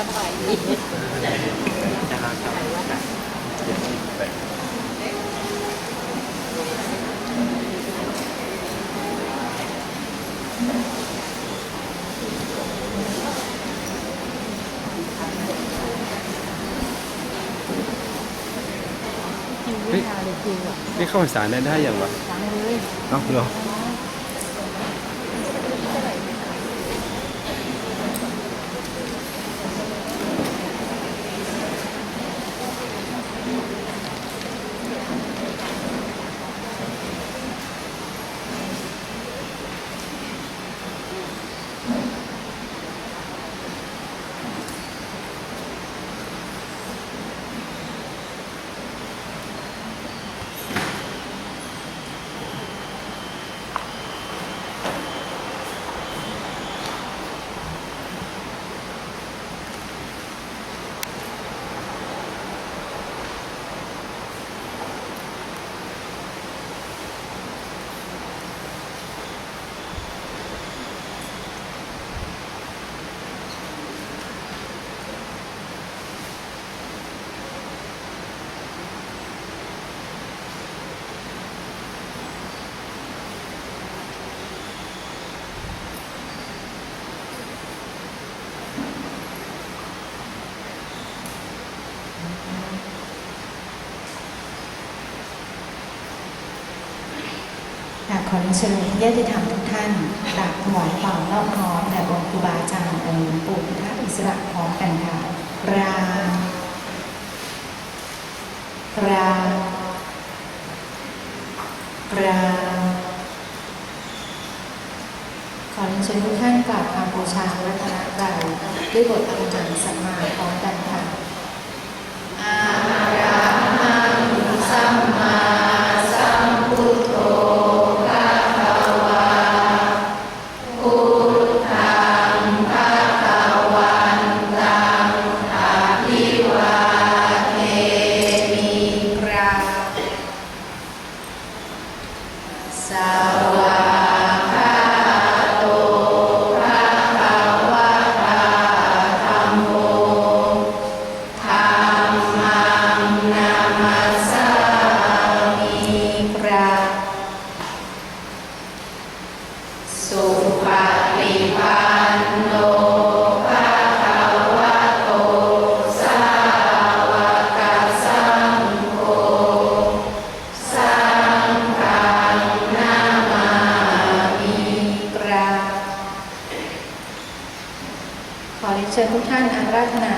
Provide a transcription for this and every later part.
พี่นะครับคิวเวลาเลยคิวอะไเข้าสารได้ได้อย่างวะ สั่เอ้าเหรอ เชิญญาติธรรมทุกท่านกราบถวายความนอบน้อมแด่องค์ครูบาอาจารย์องค์ปู่พุทธอิสระพร้อมกันค่ะราราราขอเชิญทุกท่านกราบความบูชารัตนกราด้วยบทอภิธรรมสัมมาพร้อมกัน เชิญทุกท่านอาราธนา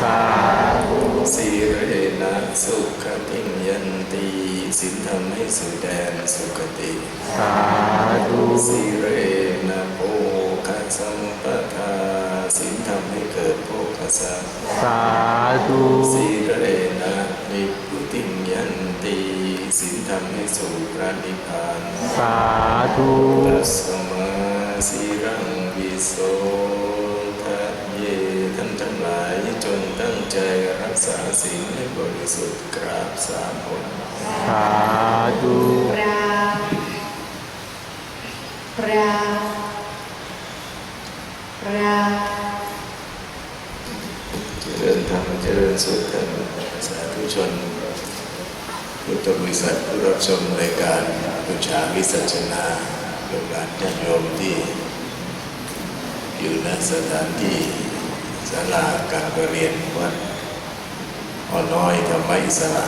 สาสีระเรนะสุขติยันตีสินธรรมให้สุแดนสุขติ สาธุสีระเรนะโภคัสัมปทาสินธรรมให้เกิดโภคสัพสาธุสีระเรนะนิพุติยันตีสินธรรมให้สู่รานิพพาน สาธุ สาศีลให้บริสุทธิ์กราบสามผลสาธุกราบกราบกราบเจริญธรรมเจริญสุขกันสาธุชนพุทธบริษัทผู้รับชมรายการบูชาวิสัชนาโยมการญาติโยมที่อยู่ณสถานที่ศาลาการปรเรียนวัด อ่อนน้อยธรรมอิสระ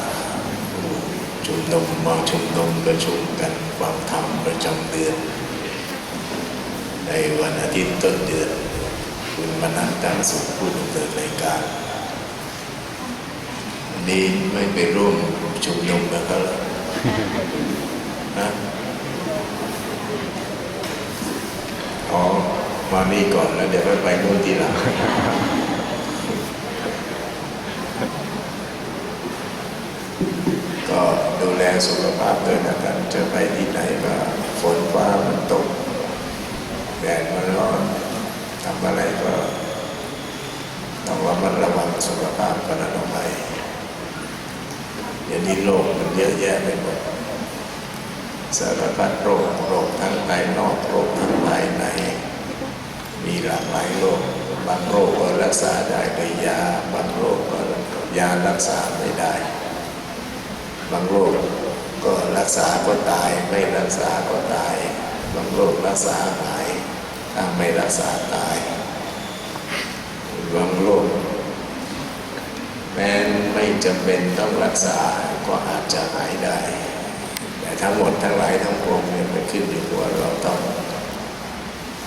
ชุมนุมมาชุมนุมประชุมกันฟังธรรมประจำเดือน ในวันอาทิตย์ต้นเดือน คุณมานันตังสุขผู้ดำเนินรายการนี้ไม่ไปร่วมชุมนุมนะครับนะอ๋อมานี่ก่อนแล้วเดี๋ยวไปไปนู่นทีหลัง ก็ดูแลสุขภาพด้วยนะครับจะไปที่ไหนก็ฝนฟ้ามันตกแดดมันร้อนทำอะไรก็ต้องระมัดระวังสุขภาพกันอนามัยเดี๋ยวนี้โรคมันเยอะแยะไปหมดสารพัดโรคโรคทั้งภายนอกโรคทั้งภายใน มีหลากหลายโรคบางโรคก็รักษาได้ด้วยยา บางโรคก็ยารักษาไม่ได้ บางโรคก็รักษาก็ตาย ไม่รักษาก็ตาย บางโรครักษาหายถ้าไม่รักษาตาย บางโรคแม้ไม่จำเป็นต้องรักษาก็อาจจะหายได้ แต่ทั้งหมดทั้งหลายทั้งปวงเนี่ยมันขึ้นอยู่กับว่าเราต้อง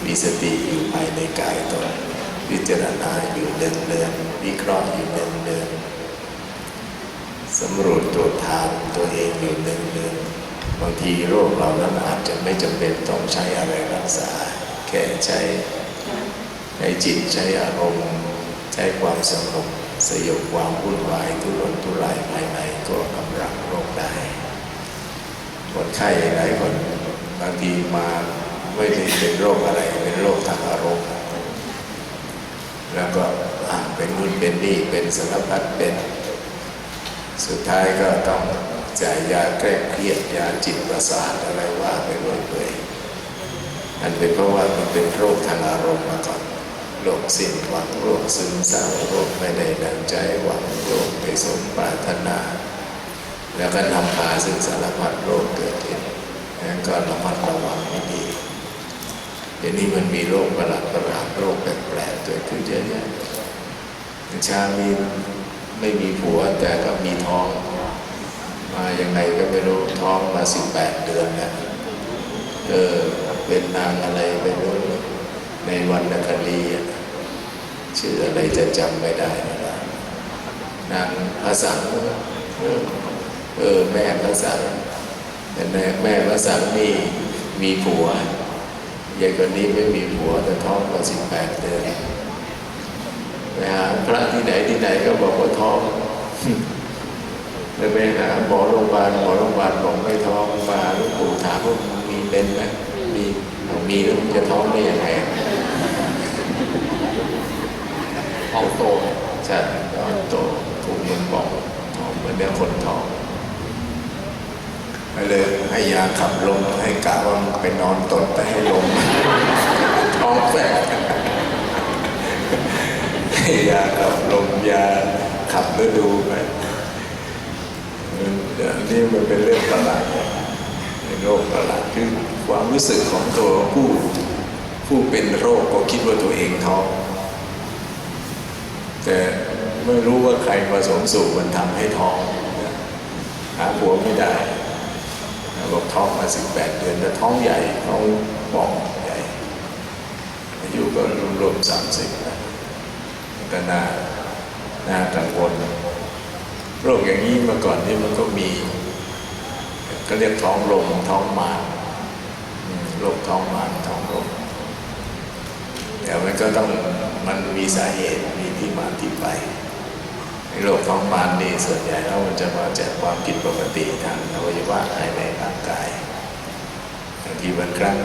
มีสติอยู่ภายในกายตนพิจารณาอยู่เดินเดินวิเคราะห์อยู่เดินเดิน สำรวจตัวทางตัวเองอยู่เนเดินๆบางทีโรคเรานั้นอาจจะไม่จำเป็นต้องใช้อะไรรักษา แค่ใช้ใช้จิตใช้อารมณ์ใช้ความสงบสยบความวุ่นวายทุรนทุรายภายในก็กำลังโรคได้คนไข้หลายคนบางทีมาไม่ได้เป็นโรคอะไรเป็นโรคทางอารมณ์แล้วก็เป็นนู่นเป็นนี่เป็นสารพัดเป็น สุดท้ายก็ต้องจ่ายยาแก้เครียดยาจิตประสาทอะไรว่าไปเรื่อยๆอันเป็นเพราะว่ามันเป็นโรคทางอารมณ์มาก่อนโรคสิ้นหวังโรคซึมเศร้าโรคไม่ได้ดังใจหวังโรคไม่สมปรารถนา แล้วก็นำพาซึ่งสารพัดโรคเกิดขึ้นงั้นก็ระมัดระวังให้ดีเดี๋ยวนี้มันมีโรคประหลาดประหลาดโรคแปลกๆเกิดขึ้นเยอะแยะชามี ไม่มีผัวแต่ก็มีท้อง มายังไงก็ไม่รู้ท้องมาสิบแปดเดือนแล้วเออเป็นนางอะไรไม่รู้ในวันนคดีชื่ออะไรจะจำไม่ได้นะนางพระสังเออเออแม่พระสังแต่แม่แม่พระสังนี่มีผัวยายคนนี้ไม่มีผัวแต่ท้องมาสิบแปดเดือน ไปหาพระที่ไหนที่ไหนก็บอกว่าท้องเลยไปหาหมอโรงพยาบาลหมอโรงพยาบาลบอกไม่ท้องมาหลูกปู่ถามว่ามีเป็นไหมมีเอามีแล้วมันจะท้องได้ยังไงท้องโตใช่ท้องโตถูกมันบอกท้องเหมือนเนื้อคนท้องไปเลยให้ยาขับลมให้กะว่ามันไปนอนตดแต่ให้ลมท้องแฝงให้ ยาขับลมยาขับฤดูไปออเดี๋ยวนี้มันเป็นเรื่องประหลาดเป็นโรคประหลาดคือความรู้สึกของตัวผู้ผู้เป็นโรคก็คิดว่าตัวเองท้องแต่ไม่รู้ว่าใครผสมสู่มันทำให้ท้องหาผัวไม่ได้บอกท้องมาสิบแปดเดือนแต่ท้องใหญ่ท้องป่องใหญ่อายุก็รวมๆสามสิบ ก็น่าน่ากังวลโรคอย่างนี้เมื่อก่อนนี่มันก็มี ก็เรียกท้องลมท้องมารโรคท้องมารท้องลมแต่มันก็ต้องมันมีสาเหตุมีที่มาที่ไปโรคท้องมารนี่ส่วนใหญ่แล้วมันจะมาจากความผิดปกติทางอวัยวะภายในร่างกายบางทีบางครั้ง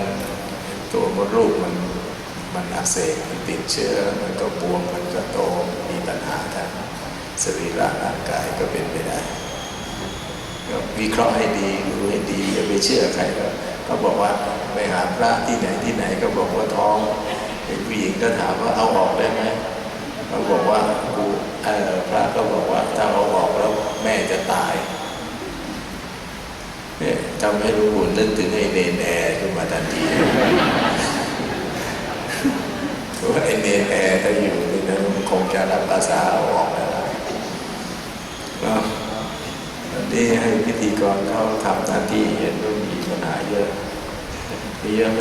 ตัวมดลูกมัน มันอักเสบมันติดเชื้อมันก็บวมมันก็โตมีปัญหาทางสรีระร่างกายก็เป็นไปได้ก็วิเคราะห์ให้ดีรู้ให้ดีอย่าไปเชื่อใครก็ก็บอกว่าไปหาพระที่ไหนที่ไหนก็บอกว่าท้องเป็นผู้หญิงก็ถามว่าเอาออกได้ไหมเขาบอกว่าครูเออพระก็บอกว่าถ้าเอาออกแล้วแม่จะตายเนี่ยทำให้หลวงปู่นึกถึงไอ้เนนแอร์ขึ้นมาทันที เพราะว่าไอเนแอร์ถ้าอยู่นี่นะมันคงจะรับภาษาเอาออกแล้วนะนี่ให้พิธีกรเขาทำหน้าที่เห็นว่ามีปัญหาเยอะมีเยอะไหม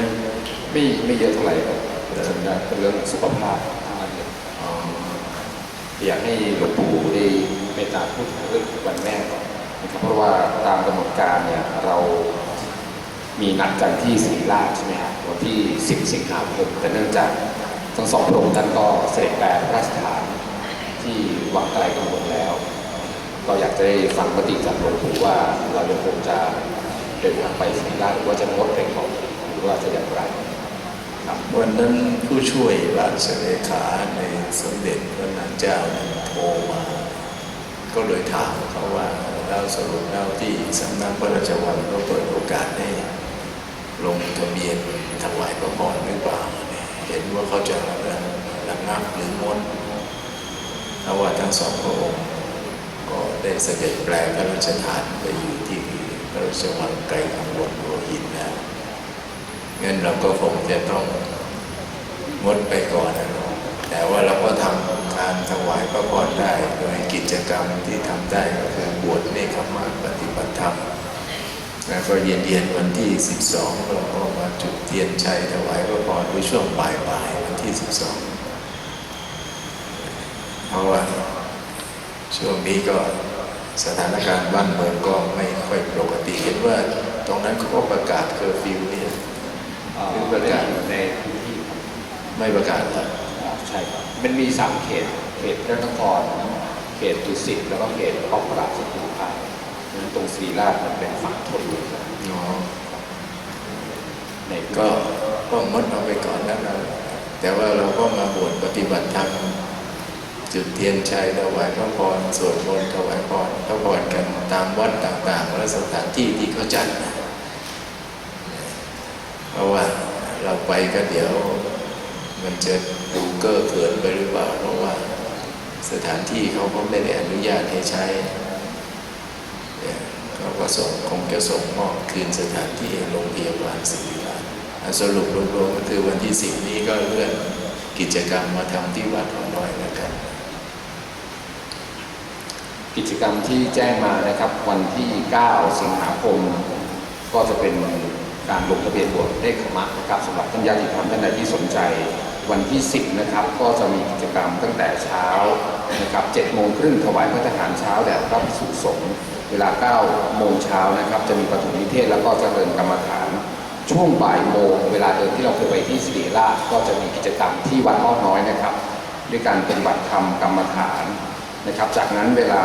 ไม่ไม่เยอะเท่าไหร่ครับส่วนใหญ่เป็นเรื่องสุขภาพทั้งนั้นเลยอ๋ออยากให้หลวงปู่ได้เมตตาพูดเรื่องของวันแม่ก่อนนะครับเพราะว่าตามกำหนดการเนี่ยเรามีนัดกันที่ศรีราชใช่ไหมครับวันที่ 10 สิงหาคมแต่เนื่องจาก ทั้งสองพระองค์ท่านก็เสด็จแปรพระราชทานที่วังไกลกังวลแล้ว ก็อยากจะได้ฟังมติจากหลวงปู่ว่าเรายังคงจะเดินทางไปศรีราชหรือว่าจะงดไปก่อนหรือว่าจะอย่างไรครับวันนั้นผู้ช่วยราชเลขาในสมเด็จพระนางเจ้าโทรมา ก็เลยถามเขาว่าเราสรุปแล้วที่สำนักพระราชวังก็เปิดโอกาสให้ลงทะเบียนถวายพระพรหรือเปล่า เห็นว่าเขาจะระงับหรืองดเพราะว่าทั้งสองพระองค์ ก็ได้เสด็จแปลพระราชทานไปอยู่ที่พระราชวังไกลกังวลหัวหินแล้วงั้นเราก็คงจะต้องงดไปก่อนนะแต่ว่าเราก็ทำการถวายพระพรได้โดยกิจกรรมที่ทำได้ก็คือบวชเนคขมาปฏิบัติธรรม แล้วก็เย็นเย็นๆวันที่ 12 เราก็มาจุดเทียนชัยถวายพระพรในช่วงบ่ายบ่ายๆวันที่ 12 เพราะว่าช่วงนี้ก็สถานการณ์บ้านเมืองก็ไม่ค่อยปกติเห็นว่าตรงนั้นเขาก็ประกาศเคอร์ฟิวเนี่ยเอ่อประเด็นอยู่ในพื้นที่ครับไม่ประกาศแล้วอ่าใช่ครับมันมีสามเขต เขตพระนคร เขตดุสิตแล้วก็เขตป้อมปราบสุขุมวิทนั้น ตรงศรีราชมันเป็นฝั่งทนอยู่ครับเนะในก็ก็งดเอาไปก่อนแล้วนะแต่ว่าเราก็มาบวชปฏิบัติธรรมจุดเทียนชัยถวายพระพรสวดมนต์ถวายพรพระพรกันตามวัดต่างๆและสถานที่ที่เขาจัดนะเพราะว่าเราไปก็เดี๋ยว มันจะดูเก้อเขินไปหรือเปล่าเพราะว่า สถานที่เขาก็ไม่ได้อนุญาตให้ใช้ เนี่ยเขาก็ส่งคงจะส่งมอบคืนสถานที่โรงพยาบาลศิริราชสรุปรวมๆก็คือวันที่สิบนี้ก็เลื่อนกิจกรรมมาทำที่วัดหอน้อยนะครับ กิจกรรมที่แจ้งมานะครับ วันที่ 9 สิงหาคม ก็จะเป็นการลงทะเบียนบวชเลขขมะนะครับสำหรับท่านญาติธรรมท่านใดที่สนใจ วันที่ 10 นะครับ ก็จะมีกิจกรรมตั้งแต่เช้านะครับ7โมงครึ่งถวายพระทหารเช้าแด่พระภิกษุสงฆ์ เวลา 9 โมงเช้านะครับ จะมีปฐมนิเทศแล้วก็เจริญกรรมฐาน ช่วงบ่ายโมงเวลาเดิมที่เราเคยไปที่สิริราชก็จะมีกิจกรรมที่วัดอ้อน้อยนะครับ ด้วยการเป็นบัตรธรรมกรรมฐานนะครับ จากนั้นเวลา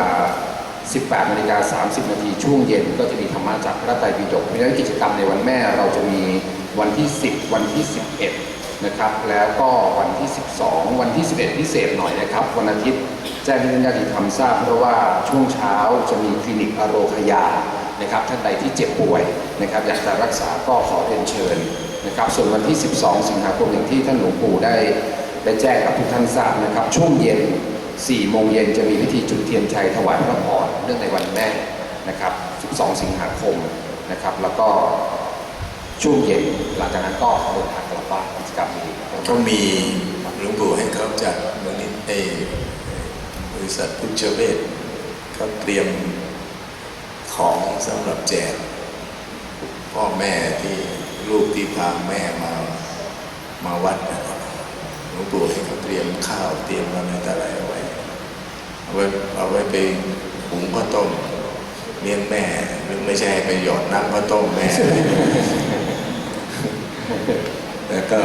18นาฬิกา30 นาทีช่วงเย็นก็จะมีธรรมะจากพระไตรปิฎกเพราะฉะนั้นกิจกรรมในวันแม่เราจะมีวันที่ 10 วันที่ 11 นะครับ แล้วก็วันที่ 12 วันที่ 11 พิเศษหน่อยนะครับ วันอาทิตย์แจ้งให้ท่านญาติธรรมทราบเพราะว่าช่วงเช้าจะมีคลินิกอโรคยานะครับท่านใดที่เจ็บป่วยนะครับอยากจะรักษาก็ขอเรียนเชิญนะครับ ส่วนวันที่ 12 สิงหาคมอย่างที่ท่านหลวงปู่ได้ได้แจ้งกับทุกท่านทราบนะครับ ช่วงเย็น 4 โมงเย็นจะมีพิธีจุดเทียนชัยถวายพระพรเนื่องในวันแม่นะครับ 12 สิงหาคมนะครับ แล้วก็ช่วงเย็นหลังจากนั้นก็เดินทางกลับบ้านกิจกรรมนี้ก็มี หลวงปู่ให้เขาจัดมูลนิธิเอ่อบริษัทพุทธเวชเขาเตรียมของสำหรับแจกพ่อแม่ที่ลูกที่พาแม่มามาวัดนะครับหลวงปู่ให้เขาเตรียมข้าวเตรียมอะไรต่ออะไรเอาไว้เอาไว้เอาไว้ไปหุงข้าวต้มเลี้ยงแม่หรือไม่ใช่ไปหยอดน้ำข้าวต้มแม่ แล้วก็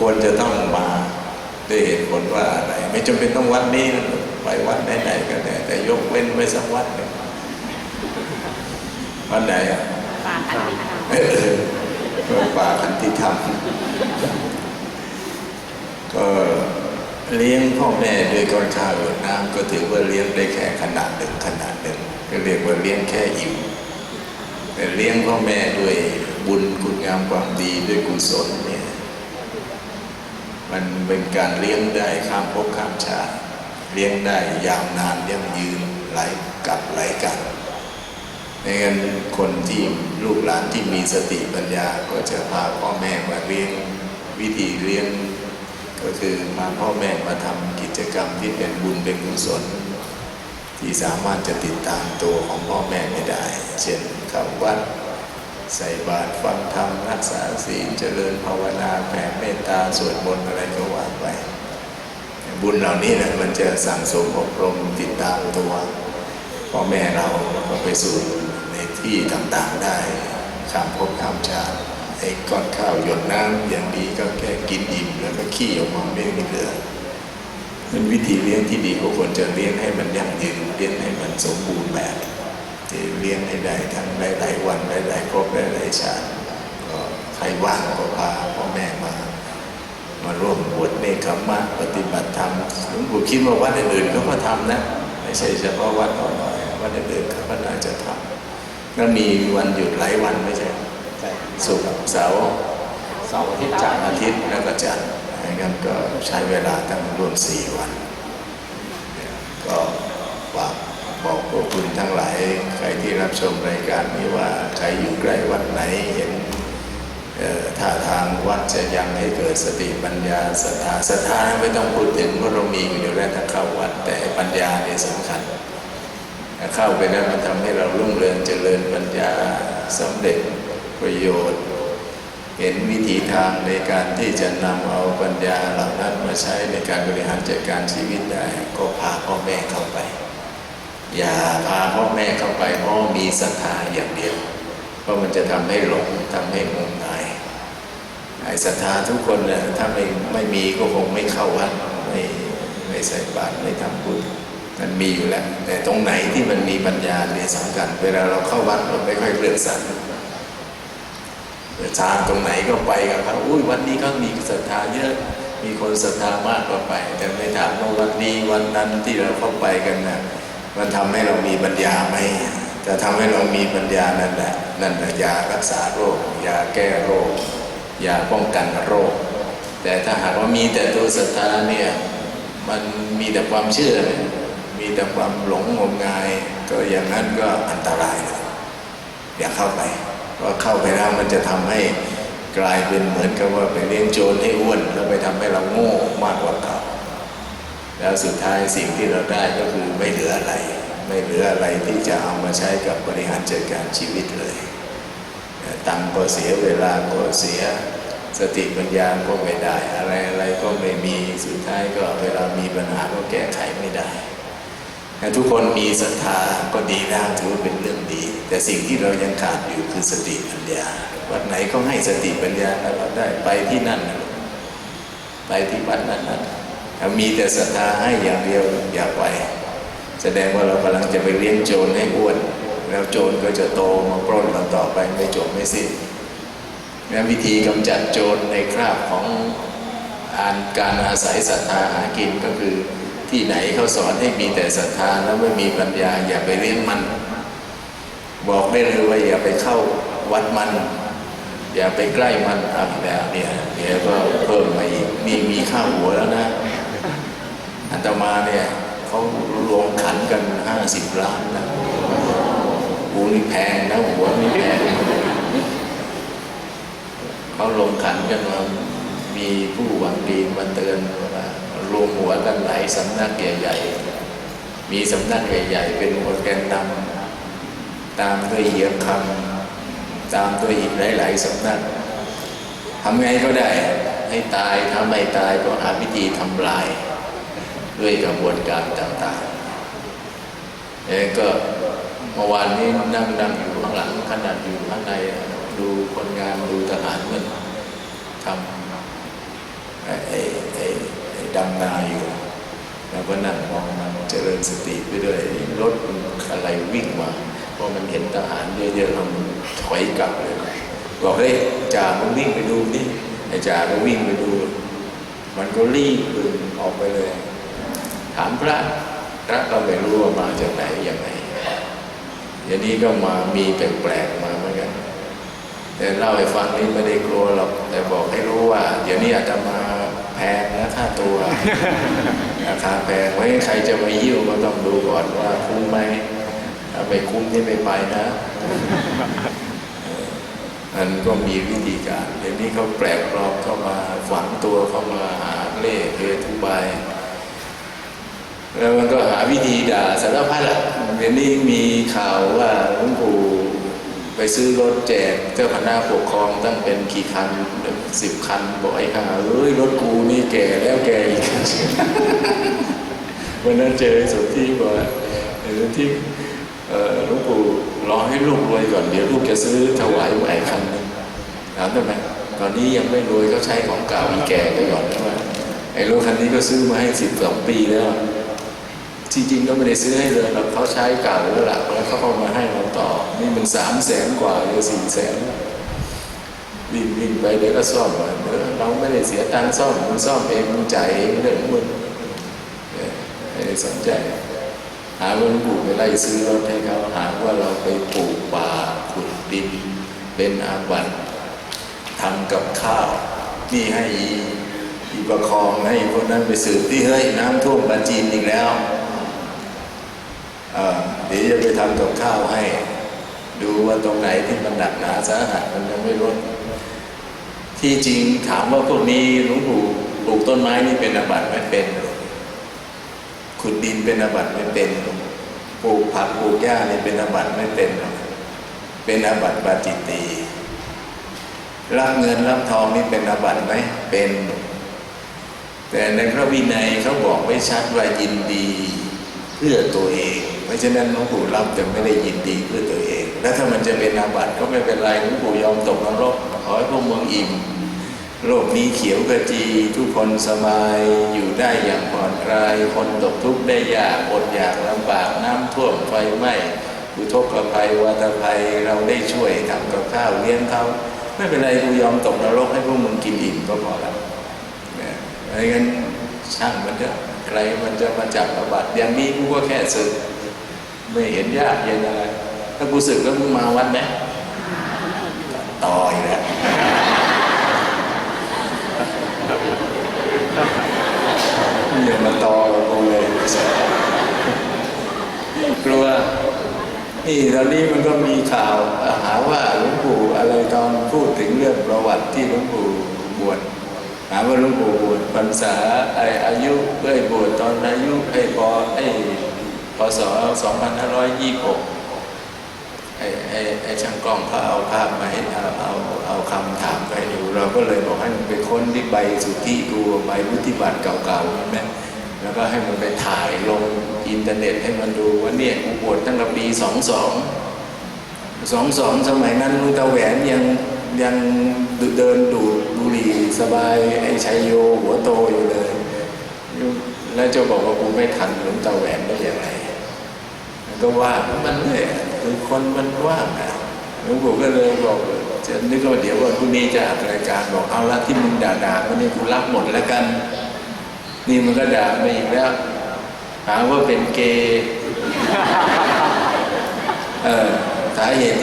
ควรจะต้องมาด้วยเหตุผลว่าอะไร ไม่จำเป็นต้องวัดนี้นะไปวัดไหนๆก็ได้แต่ยกเว้นไว้สักวัดหนึ่งวัดไหนอะปาคันติธรรมเออวัดป่าคันติธรรมก็เลี้ยงพ่อแม่ด้วยก้อนข้าวหยดน้ำก็ถือว่าเลี้ยงได้แค่ขนาดหนึ่งขนาดหนึ่งก็เรียกว่าเลี้ยงแค่อิ่มแต่เลี้ยงพ่อแม่ด้วยบุญคุณงามความดีด้วยกุศลเนี่ย มันเป็นการเลี้ยงได้ข้ามภพข้ามชาติเลี้ยงได้ยาวนานยั่งยืนไหลกับไหลกันไม่งั้นคนที่ลูกหลานที่มีสติปัญญาก็จะพาพ่อแม่มาเลี้ยงวิธีเลี้ยง ก็คือพาพ่อแม่มาทำกิจกรรมที่เป็นบุญเป็นกุศลที่สามารถจะติดตามตัวของพ่อแม่ไม่ได้ เช่นเข้าวัด ใส่บาตรฟังธรรมรักษาศีลเจริญภาวนาแผ่เมตตาสวดมนต์อะไรก็ว่าไป บุญเหล่านี้นะมันจะสั่งสมอบรมติดตามตัวพ่อแม่เราก็ไปสู่ในที่ต่างๆได้ข้ามภพข้ามชาติไอ้ก้อนข้าวหยดน้ำอย่างดีก็แค่กินอิ่มแล้วก็ขี้ออกมาไม่มีเหลือมันวิธีเลี้ยงที่ดีก็ควรจะเลี้ยงให้มันยั่งยืนเลี้ยงให้มันสมบูรณ์แบบ ที่เลี้ยงให้ได้ทั้งหลายๆวันหลายๆครบหลายๆชาติก็ใครว่างก็พาพ่อแม่มา มาร่วมบวชเนคขมะปฏิบัติธรรมหลวงปู่คิดว่าวัดอื่นๆเขาก็ทำนะ ไม่ใช่เฉพาะวัดอ่อนน้อยวัดอื่นๆเขาก็น่าจะทำแล้วมีวันหยุดหลายวันไม่ใช่ใช่ศุกเสาร์เสาร์อาทิตย์จันทร์อาทิตย์แล้วก็จันทร์งั้นก็ใช้เวลาตั้งรวมสี่วัน ก็ฝากบอกพวกคุณทั้งหลาย รับชมรายการนี้ว่าใครอยู่ใกล้วัดไหนเห็นท่าทางวัดจะยังให้เกิดสติปัญญาศรัทธาศรัทธาไม่ต้องพูดถึงเพราะเรามีอยู่แล้วถ้าเข้าวัดแต่ปัญญาเนี่ยสำคัญเข้าไปแล้วมันทำให้เรารุ่งเรืองเจริญปัญญาสำเร็จประโยชน์ เห็นวิธีทางในการที่จะนำเอาปัญญาเหล่านั้นมาใช้ในการบริหารจัดการชีวิตได้ก็พาพ่อแม่เข้าไป อย่าพาพ่อแม่เข้าไปเพราะมีศรัทธาอย่างเดียว เพราะมันจะทำให้หลงทำให้งมงายไอ้ศรัทธาทุกคนเนี่ยถ้าไม่ไม่มีก็คงไม่เข้าวัดไม่ไม่ใส่บาตรไม่ทำบุญมันมีอยู่แล้ว แต่ตรงไหนที่มันมีปัญญาเนี่ยสำคัญเวลาเราเข้าวัดเราไม่ค่อยเลือกสรรศรัทธาตรงไหนก็ไปกับเขาอุ้ยวันนี้ก็มีศรัทธาเยอะมีคนศรัทธามากก็ไป แต่ไม่ถามว่าวันนี้วันนั้นที่เราเข้าไปกันนะ มันทำให้เรามีปัญญาไหมจะทำให้เรามีปัญญานั่นแหละนั่นแหละยารักษาโรคยาแก้โรคยาป้องกันโรค แต่ถ้าหากว่ามีแต่ตัวศรัทธาเนี่ยมันมีแต่ความเชื่อ มีแต่ความหลงงมงาย ก็อย่างนั้นก็อันตรายเลยอย่าเข้าไปเพราะเข้าไปแล้วมันจะทำให้กลายเป็นเหมือนกับว่าไปเลี้ยงโจรให้อ้วนแล้วไปทำให้เราโง่มากกว่าเก่า แล้วสุดท้ายสิ่งที่เราได้ก็คือไม่เหลืออะไร ไม่เหลืออะไรที่จะเอามาใช้กับบริหารจัดการชีวิตเลย ตังก็เสียเวลาก็เสียสติปัญญาก็ไม่ได้ อะไรอะไรก็ไม่มีสุดท้ายก็เวลามีปัญหาก็แก้ไขไม่ได้ทุกคนมีศรัทธาก็ดีแล้วถือว่าเป็นเรื่องดี แต่สิ่งที่เรายังขาดอยู่คือสติปัญญาวัดไหนก็ให้สติปัญญาแล้วเราได้ไปที่นั่น ไปที่วัดนั้นนะถ้า มีแต่ศรัทธาให้อย่างเดียวอย่าไป แสดงว่าเรากำลังจะไปเลี้ยงโจรให้อ้วน แล้วโจรก็จะโตมาปล้นเราต่อไปไม่จบไม่สิ้นงั้นวิธีกำจัดโจรในคราบของอานการอาศัยศรัทธาหากินก็คือที่ไหนเขาสอนให้มีแต่ศรัทธาแล้วไม่มีปัญญาอย่าไปเลี้ยงมัน บอกได้เลยว่าอย่าไปเข้าวัดมัน อย่าไปใกล้มันอะแล้วเนี่ยเดี๋ยวก็เพิ่มมาอีกนี่มีข้าวหัวแล้วนะ อาตมาเนี่ยเขาลงขันกันห้าสิบล้านนะหูนี่แพงนะหัวนี่แพงเขาลงขันกันมามีผู้หวังดีมาเตือนว่ารวมหัวกันหลายสำนักใหญ่ๆ มีสำนักใหญ่ๆ เป็นคนแกนนำตามด้วยเหยียคำตามด้วยอีกหลายๆสำนักทำไงก็ได้ให้ตายถ้าไม่ตายก็หาวิธีทำลาย ด้วยกระบวนการต่างๆเองก็เมื่อวานนี้นั่งนั่งอยู่ข้างหลังขนาดอยู่ข้างในดูคนงานดูทหารมันทำไอ้ไอ้ไอ้ดำนาอยู่แล้วก็นั่งมองมันเจริญสติไปด้วยรถอะไรวิ่งมาพอมันเห็นทหารเยอะๆแล้วมันถอยกลับเลยบอกเฮ้ยจ่ามันวิ่งไปดูนี่ไอ้จ่าก็วิ่งไปดู มันก็รีบดึงออกไปเลย ถามพระพระก็ไม่รู้ว่ามาจากไหนยังไงอย่างนี้ก็มามีแปลกๆมาเหมือนกันแต่เล่าให้ฟังนี่ไม่ได้กลัวหรอกแต่บอกให้รู้ว่า เดี๋ยวนี้อาจจะมาแพงนะค่าตัวราคาแพงไว้ใครจะมายิ้วก็ต้องดูก่อนว่าคุ้มไหมถ้าไม่คุ้มที่ไม่ไปนะมันก็มีวิธีการเดี๋ยวนี้เขาแปลกปลอมเข้ามาฝังตัวเข้ามาหาเล่ห์เททุบาย แล้วมันก็หาวิธีด่าสารพัดอะเดี๋ยวนี้มีข่าวว่าหลวงปู่ไปซื้อรถแจกเจ้าคณะปกครองตั้งเป็นกี่คันสิบคันบอกไอ้ห่าเอ้ยรถกูนี่แก่แล้วแก่อีกวันนั้นเจอสุดที่บอกว่าเออที่หลวงปู่รอให้ลูกรวยก่อนเดี๋ยวลูกจะซื้อถวายใหม่คันหนึงถามทำไมตอนนี้ยังไม่รวยก็ใช้ของเก่าอีแก่ไปก่อนแล้วว่าไอ้รถคันนี้ก็ซื้อมาให้สิบสองปีแล้ว จริงๆก็ไม่ได้ซื้อให้เลยเราเขาใช้เก่าแล้วหลักแล้วเขาเอามาให้เราต่อ นี่มันสามแสนกว่าหรือสี่แสนวิ่งวิ่งไปเดี๋ยวก็ซ่อมว่าเออเราไม่ได้เสียตังค์ซ่อมมึงซ่อมเองมึงจ่ายเองเรื่องมึงเออไม่ได้สนใจ หาว่าหลวงปู่ไปไล่ซื้อรถให้เขาหาว่าเราไปปลูกป่าขุดดินเป็นอาบัตทำกับข้าวนี่ให้อีประคองให้คนนั้นไปสืบที่เฮ้ยน้ำท่วมปาจีนอีกแล้ว เดี๋ยวจะไปทำกับข้าวให้ ดูว่าตรงไหนที่มันหนักหนาสาหัสมันยังไม่ลดที่จริงถามว่าพวกนี้หลวงปู่ปลูกต้นไม้นี่เป็นอาบัติไม่เป็นหรอขุดดินเป็นอาบัติไม่เป็นหรอปลูกผักปลูกหญ้านี่เป็นอาบัติไม่เป็นหรอเป็นอาบัติปาจิตตีรับเงินรับทองนี่เป็นอาบัติไหมเป็น แต่ในพระวินัยเขาบอกไว้ชัดว่ายินดี พื่อตัวเอง เพราะฉะนั้นหลวงปู่รับจะไม่ได้ยินดีเพื่อตัวเอง แล้วถ้ามันจะเป็นอาบัติก็ไม่เป็นไรหลวงปู่ยอมตกนรกขอให้พวกเมืองอิ่มโลกนี้เขียวกระจีทุกคนสบายอยู่ได้อย่างผ่อนคลายคนตกทุกข์ได้ยากอดอยากลำบากน้ำท่วมไฟไหม้อุทกภัยวัตภัยเราได้ช่วยทำกับข้าวเลี้ยงเขาไม่เป็นไรกูยอมตกนรกให้พวกมึงกินอิ่มก็พอแล้วเนี่ยไม่งั้นช่างมันเถอะ ใครมันจะมาจับอาบัติอย่างนี้กูก็แค่สึกไม่เห็นยากเย็นอะไร ถ้ากูสึกแล้วมึงมาวัดไหมต่อยแหละอย่ามาต่อกูเลยกลัวนี่ตอนนี้มันก็มีข่าวหาว่าหลวงปู่อะไรตอนพูดถึงเรื่องประวัติที่หลวงปู่บวช หาว่าหลวงปู่บวชพรรษาไออายุเอ้ยบวชตอนอายุไอ้ปอไอ้พศ2526ไอ้ไอ้ไอ้ช่างกล้องเขาเอาภาพมาให้เอาเอาเอาคำถามไปดูเราก็เลยบอกให้มันไปค้นที่ใบสุทธิดูใบวุฒิบัตรเก่าๆนั่นแหละแล้วก็ให้มันไปถ่ายลงอินเทอร์เน็ตให้มันดูว่าเนี่ยกูบวชตั้งแต่ปีสองสองสองสองสมัยนั้นลุงตาแหวนยัง ยังเดินดูดบุหรี่สบายไอ้ชัยโยหัวโตอยู่เลย แล้วจะบอกว่ากูไม่ทันหลุงตาแหวนได้ยังไงมันก็ว่ามันเนี่ยคือคนมันว่างอะหลวงปู่ก็เลยบอกจะนึกว่าเดี๋ยววันพรุ่งนี้จะอัดรายการบอกเอาละที่มึงด่าๆวันนี้กูรับหมดแล้วกัน นี่มันก็ด่ามาอีกแล้วหาว่าเป็นเกย์เออสาเหตุ